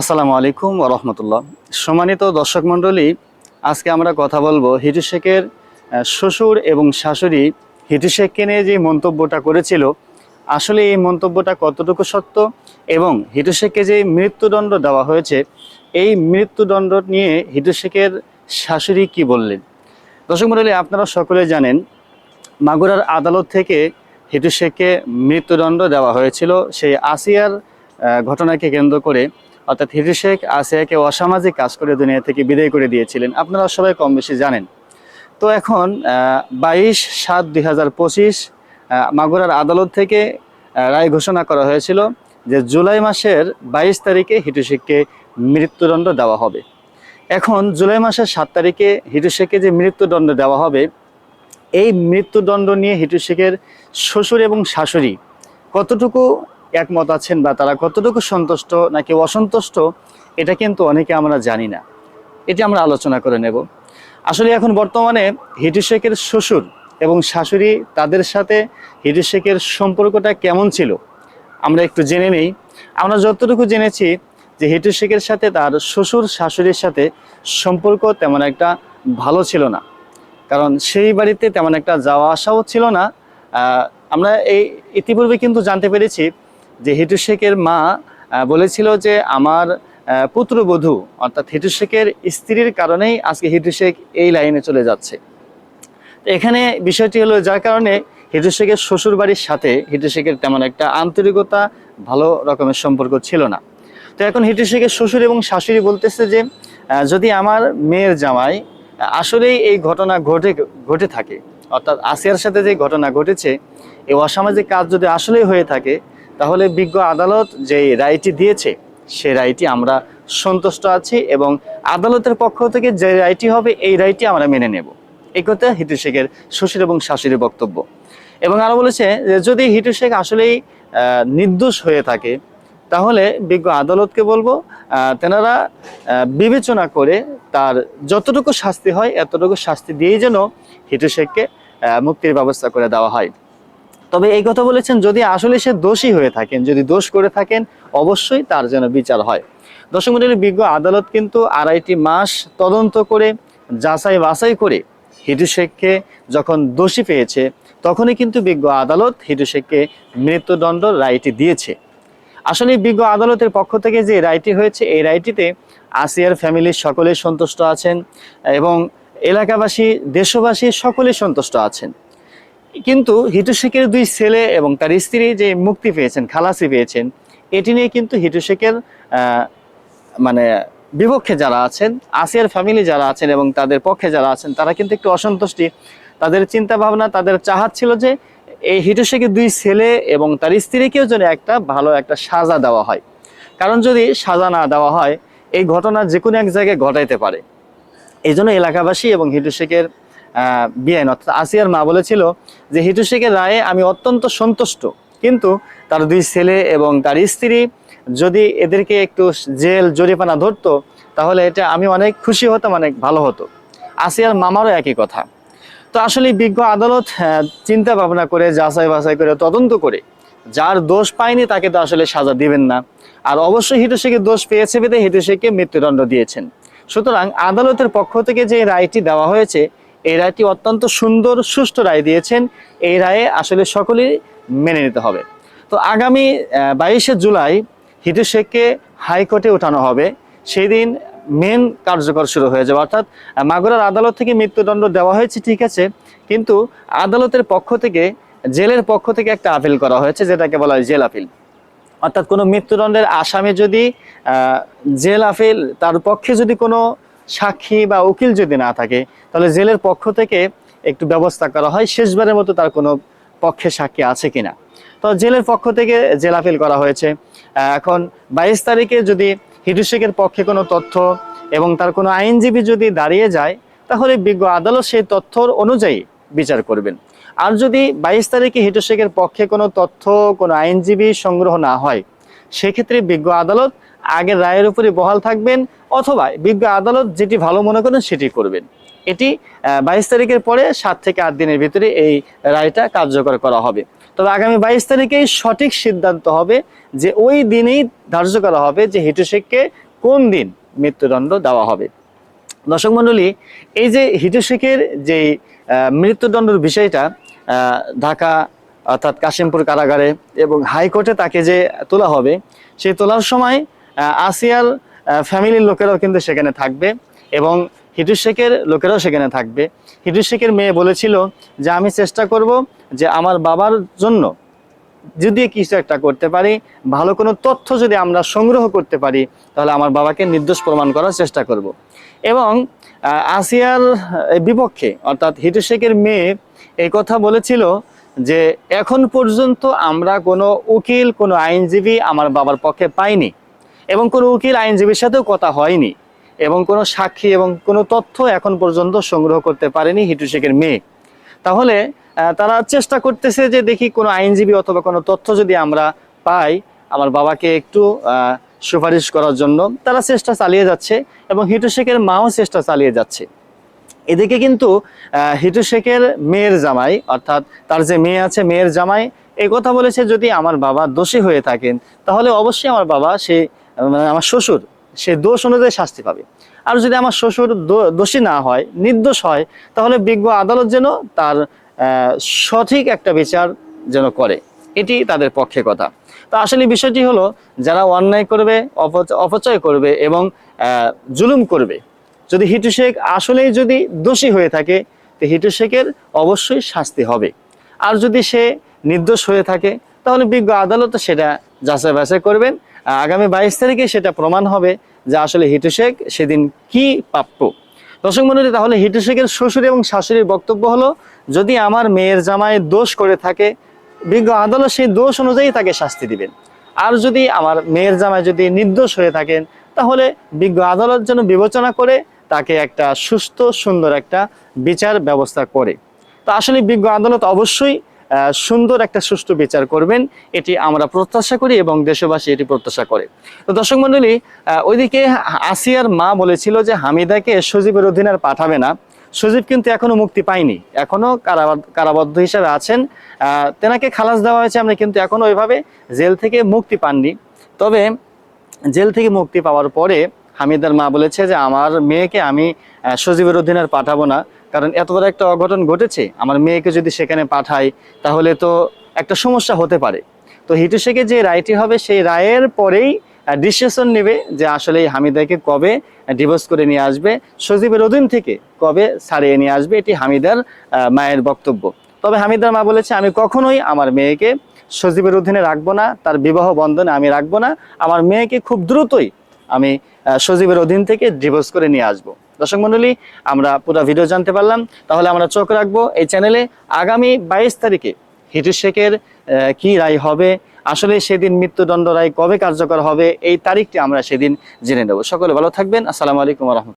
আসসালামু আলাইকুম রহমতুল্লাহ। সম্মানিত দর্শক মণ্ডলী, আজকে আমরা কথা বলব হিটু শেখের শ্বশুর এবং শাশুড়ি হিটু শেখকে নিয়ে যে মন্তব্যটা করেছিল। আসলে এই মন্তব্যটা কতটুকু সত্য এবং হিটু শেখকে যে মৃত্যুদণ্ড দেওয়া হয়েছে, এই মৃত্যুদণ্ড নিয়ে হিটু শেখের শাশুড়ি কি বললেন? দর্শক মণ্ডলী, আপনারা সকলে জানেন, মাগুরার আদালত থেকে হিটু শেখকে মৃত্যুদণ্ড দেওয়া হয়েছিল। সেই আসিয়ার ঘটনাকে কেন্দ্র করে অর্থাৎ হিটু শেখ আসিয়াকে অসামাজিক কাজ করে দুনিয়া থেকে বিদায় করে দিয়েছিলেন। আপনারা সবাই কম বেশি জানেন। তো এখন বাইশ সাত দুই হাজার পঁচিশ মাগুরার আদালত থেকে রায় ঘোষণা করা হয়েছিল যে জুলাই মাসের বাইশ তারিখে হিটু শেখকে মৃত্যুদণ্ড দেওয়া হবে। এখন জুলাই মাসের সাত তারিখে হিটু শেখকে যে মৃত্যুদণ্ড দেওয়া হবে, এই মৃত্যুদণ্ড নিয়ে হিটু শেখের শ্বশুর এবং শাশুড়ি কতটুকু একমত আছেন বা তারা কতটুকু সন্তুষ্ট নাকি অসন্তুষ্ট, এটা কিন্তু অনেকে আমরা জানি না। এটি আমরা আলোচনা করে নেব। আসলে এখন বর্তমানে হিটু শেখের শ্বশুর এবং শাশুড়ি তাদের সাথে হিটু শেখের সম্পর্কটা কেমন ছিল, আমরা একটু জেনে নেই। আমরা যতটুকু জেনেছি যে হিটু শেখের সাথে তার শ্বশুর শাশুড়ির সাথে সম্পর্ক তেমন একটা ভালো ছিল না। কারণ সেই বাড়িতে তেমন একটা যাওয়া আসাও ছিল না। আমরা এই ইতিপূর্বে কিন্তু জানতে পেরেছি যে হিটু শেখের মা বলেছিল যে আমার পুত্রবধূ, অর্থাৎ হিটু শেখের স্ত্রীর কারণেই আজকে হিটু শেখ এই লাইনে চলে যাচ্ছে। এখানে বিষয়টি হলো, যার কারণে হিটু শেখের শ্বশুর বাড়ির সাথে হিটু শেখের তেমন একটা আন্তরিকতা, ভালো রকমের সম্পর্ক ছিল না। তো এখন হিটু শেখের শ্বশুর এবং শাশুড়ি বলতেছে যে যদি আমার মেয়ের জামাই, আসলেই এই ঘটনা ঘটে ঘটে থাকে, অর্থাৎ আসিয়ার সাথে যে ঘটনা ঘটেছে এই অসামাজিক কাজ যদি আসলেই হয়ে থাকে তাহলে বিজ্ঞ আদালত যে রায়টি দিয়েছে, সেই রায়টি আমরা সন্তুষ্ট আছি এবং আদালতের পক্ষ থেকে যে রায়টি হবে, এই রায়টি আমরা মেনে নেব। এই কথা হিটু শেখের শ্বশুর এবং শাশুড়ির বক্তব্য। এবং আরও বলেছে যে, যদি হিটু শেখ আসলেই নির্দোষ হয়ে থাকে, তাহলে বিজ্ঞ আদালতকে বলব তেনারা বিবেচনা করে তার যতটুকু শাস্তি হয়, এতটুকু শাস্তি দিয়েই যেন হিটু শেখকে মুক্তির ব্যবস্থা করে দেওয়া হয়। তবে এই কথা বলেছেন, যদি আসলে সে দোষী হয়ে থাকেন, যদি দোষ করে থাকেন, অবশ্যই তার যেন বিচার হয়। দর্শক মন্ডলী, বিজ্ঞ আদালত কিন্তু আড়াইটি মাস তদন্ত করে, যাচাই বাছাই করে হিটু শেখকে যখন দোষী পেয়েছে, তখনই কিন্তু বিজ্ঞ আদালত হিটু শেখকে মৃত্যুদণ্ড রায়টি দিয়েছে। আসলে বিজ্ঞ আদালতের পক্ষ থেকে যে রায়টি হয়েছে, এই রায়টিতে আসিয়ার ফ্যামিলির সকলে সন্তুষ্ট আছেন এবং এলাকাবাসী, দেশবাসী সকলে সন্তুষ্ট আছেন। কিন্তু হিটু শেখের দুই ছেলে এবং তার স্ত্রী যে মুক্তি পেয়েছেন, খালাসি পেয়েছেন, এটি নিয়ে কিন্তু হিটু শেখের মানে বিপক্ষে যারা আছেন, আসিয়ার ফ্যামিলি যারা আছেন এবং তাদের পক্ষে যারা আছেন, তারা কিন্তু একটু অসন্তুষ্টি। তাদের চিন্তা ভাবনা তাদের চাহাত ছিল যে এই হিটু শেখের দুই ছেলে এবং তার স্ত্রীকেও যেন একটা ভালো একটা সাজা দেওয়া হয়। কারণ যদি সাজা না দেওয়া হয়, এই ঘটনা যে কোনো এক জায়গায় ঘটাইতে পারে। এই জন্য এলাকাবাসী এবং হিটু শেখের বিআইন, অর্থাৎ আসিয়ার মা বলেছিল যে হিটু শেখের রায়ে আমি অত্যন্ত সন্তুষ্ট। কিন্তু তার দুই ছেলে এবং তার স্ত্রী যদি এদেরকে একটু জেল, জরিমানা ধরতো, তাহলে এটা আমি অনেক খুশি হতাম, অনেক ভালো হতো। আসিয়ার মামারও একই কথা। তো আসলে বিজ্ঞ আদালত চিন্তা ভাবনা করে, যাচাই বাছাই করে, তদন্ত করে, যার দোষ পায়নি তাকে তো আসলে সাজা দিবেন না। আর অবশ্যই হিটু শেখের দোষ পেয়েছে বেঁধে হিটু শেখকে মৃত্যুদণ্ড দিয়েছেন। সুতরাং আদালতের পক্ষ থেকে যে রায়টি দেওয়া হয়েছে এই রায়টি অত্যন্ত সুন্দর, সুষ্ঠু রায় দিয়েছেন। এই রায়ে আসলে সকলেই মেনে নিতে হবে। তো আগামী বাইশে জুলাই হিটু শেখকে হাইকোর্টে ওঠানো হবে। সেই দিন মেন কার্যকর শুরু হয়ে যাবে। অর্থাৎ মাগুরার আদালত থেকে মৃত্যুদণ্ড দেওয়া হয়েছে, ঠিক আছে। কিন্তু আদালতের পক্ষ থেকে, জেলের পক্ষ থেকে একটা আপিল করা হয়েছে, যেটাকে বলা হয় জেল আপিল। অর্থাৎ কোনো মৃত্যুদণ্ডের আসামি যদি জেল আপিল, তার পক্ষে যদি কোনো সাক্ষী বা উকিল যদি না থাকে, তাহলে জেলের পক্ষ থেকে একটু ব্যবস্থা করা হয়। শেষবারের মতো তার কোনো পক্ষে সাক্ষী আছে কিনা। তো জেলের পক্ষ থেকে জেল আপিল করা হয়েছে। এখন বাইশ তারিখে যদি হিটু শেখের পক্ষে কোনো তথ্য এবং তার কোনো আইনজীবী যদি দাঁড়িয়ে যায়, তাহলে বিজ্ঞ আদালত সেই তথ্যর অনুযায়ী বিচার করবেন। আর যদি বাইশ তারিখে হিটু শেখের পক্ষে কোনো তথ্য, কোনো আইনজীবী সংগ্রহ না হয় সেক্ষেত্রে বিজ্ঞ আদালত আগের রায়ের উপরে বহাল থাকবেন অথবা বিজ্ঞ আদালত যেটি ভালো মনে করেন সেটি করবেন। এটি বাইশ তারিখের পরে সাত থেকে আট দিনের ভিতরে এই রায়টা কার্যকর করা হবে। তবে আগামী বাইশ তারিখেই সঠিক সিদ্ধান্ত হবে যে ওই দিনেই ধার্য করা হবে যে হিটু শেখকে কোন দিন মৃত্যুদণ্ড দেওয়া হবে। দর্শক মণ্ডলী, এই যে হিটু শেখের যে মৃত্যুদণ্ডের বিষয়টা ঢাকা অর্থাৎ কাশিমপুর কারাগারে এবং হাইকোর্টে তাকে যে তোলা হবে, সেই তোলার সময় আসিয়ার ফ্যামিলির লোকেরাও কিন্তু সেখানে থাকবে এবং হিটু শেখের লোকেরাও সেখানে থাকবে। হিটু শেখের মেয়ে বলেছিল যে, আমি চেষ্টা করব যে আমার বাবার জন্য যদি কিছু একটা করতে পারি, ভালো কোনো তথ্য যদি আমরা সংগ্রহ করতে পারি, তাহলে আমার বাবাকে নির্দোষ প্রমাণ করার চেষ্টা করব। এবং আসিয়ার বিপক্ষে অর্থাৎ হিটু শেখের মেয়ে এই কথা বলেছিল যে এখন পর্যন্ত আমরা কোনো উকিল, কোনো আইনজীবী আমার বাবার পক্ষে পাইনি এবং কোনো উকিল, আইনজীবীর সাথেও কথা হয়নি এবং কোনো সাক্ষী এবং কোনো তথ্য এখন পর্যন্ত সংগ্রহ করতে পারেনি হিটু শেখের মেয়ে। তাহলে তারা চেষ্টা করতেছে যে দেখি কোনো আইনজীবী অথবা কোনো তথ্য যদি আমরা পাই আমার বাবাকে একটু সুপারিশ করার জন্য, তারা চেষ্টা চালিয়ে যাচ্ছে এবং হিটু শেখের মাও চেষ্টা চালিয়ে যাচ্ছে। এদিকে কিন্তু হিটু শেখের মেয়ের জামাই, অর্থাৎ তার যে মেয়ে আছে, মেয়ের জামাই, এই কথা বলেছে যদি আমার বাবা দোষী হয়ে থাকেন, তাহলে অবশ্যই আমার বাবা সে মানে আমার শ্বশুর, সে দোষ অনুযায়ী শাস্তি পাবে। আর যদি আমার শ্বশুর দোষী না হয়, নির্দোষ হয়, তাহলে বিজ্ঞ আদালত যেন তার সঠিক একটা বিচার যেন করে। এটি তাদের পক্ষে কথা। তো আসলে বিষয়টি হলো, যারা অন্যায় করবে, অপচ- অপচয় করবে এবং জুলুম করবে যদি হিটু শেখ আসলেই যদি দোষী হয়ে থাকে, তো হিটু শেখের অবশ্যই শাস্তি হবে। আর যদি সে নির্দোষ হয়ে থাকে, তাহলে বিজ্ঞ আদালত সেটা যাচাই বাছাই করবেন। আগামী বাইশ তারিখে সেটা প্রমাণ হবে যে আসলে হিটু শেখ সেদিন কি প্রাপ্য দর্শক মন্ডলী, তাহলে হিটু শেখের শ্বশুর এবং শাশুড়ির বক্তব্য হলো, যদি আমার মেয়ের জামাই দোষ করে থাকে, বিজ্ঞ আদালত সেই দোষ অনুযায়ী তাকে শাস্তি দিবেন। আর যদি আমার মেয়ের জামাই যদি নির্দোষ হয়ে থাকেন, তাহলে বিজ্ঞ আদালত যেন বিবেচনা করে তাকে একটা সুস্থ, সুন্দর একটা বিচার ব্যবস্থা করে। তো আসলে বিজ্ঞ আদালত অবশ্যই সুন্দর একটা সুষ্ঠু বিচার করবেন, এটি আমরা প্রত্যাশা করি এবং দেশবাসী এটি প্রত্যাশা করে। তো দর্শক মন্ডলী ওইদিকে আসিয়ার মা বলেছিল যে হামিদাকে সজীবের অধীনে আর পাঠাবে না। সজীব কিন্তু এখনও মুক্তি পায়নি। এখনও কারাবাদ- কারাবদ্ধ হিসাবে আছেন। তেনাকে খালাস দেওয়া হয়েছে, আমরা কিন্তু এখনও ওইভাবে জেল থেকে মুক্তি পাননি। তবে জেল থেকে মুক্তি পাওয়ার পরে হামিদার মা বলেছে যে, আমার মেয়েকে আমি সজীবের অধীনে আর পাঠাবো না। কারণ এত বড় একটা অঘটন ঘটেছে। আমার মেয়েকে যদি সেখানে পাঠাই, তাহলে তো একটা সমস্যা হতে পারে। তো হিটু শেখে যে রায়টি হবে, সেই রায়ের পরেই ডিসিশন নেবে যে, আসলে এই হামিদাকে কবে ডিভোর্স করে নিয়ে আসবে, সজীবের অধীন থেকে কবে ছাড়িয়ে নিয়ে আসবে, এটি হামিদার মায়ের বক্তব্য। তবে হামিদার মা বলেছে, আমি কখনোই আমার মেয়েকে সজীবের অধীনে রাখব না, তার বিবাহ বন্ধনে আমি রাখব না। আমার মেয়েকে খুব দ্রুতই আমি সজীবের অধীন থেকে ডিভোর্স করে নিয়ে আসব। দর্শক মন্ডলী আমরা পুরো ভিডিও জানতে পারলাম। তাহলে আমরা চোখ রাখব এই চ্যানেলে আগামী বাইশ তারিখে হিটু শেখের কি রায় হবে? আসলে সেদিন মৃত্যুদণ্ড রায় কবে কার্যকর হবে? এই তারিখটি আমরা সেদিন জেনে নেব। সকলে ভালো থাকবেন। আসসালামু আলাইকুম রহমতুল্লাহ।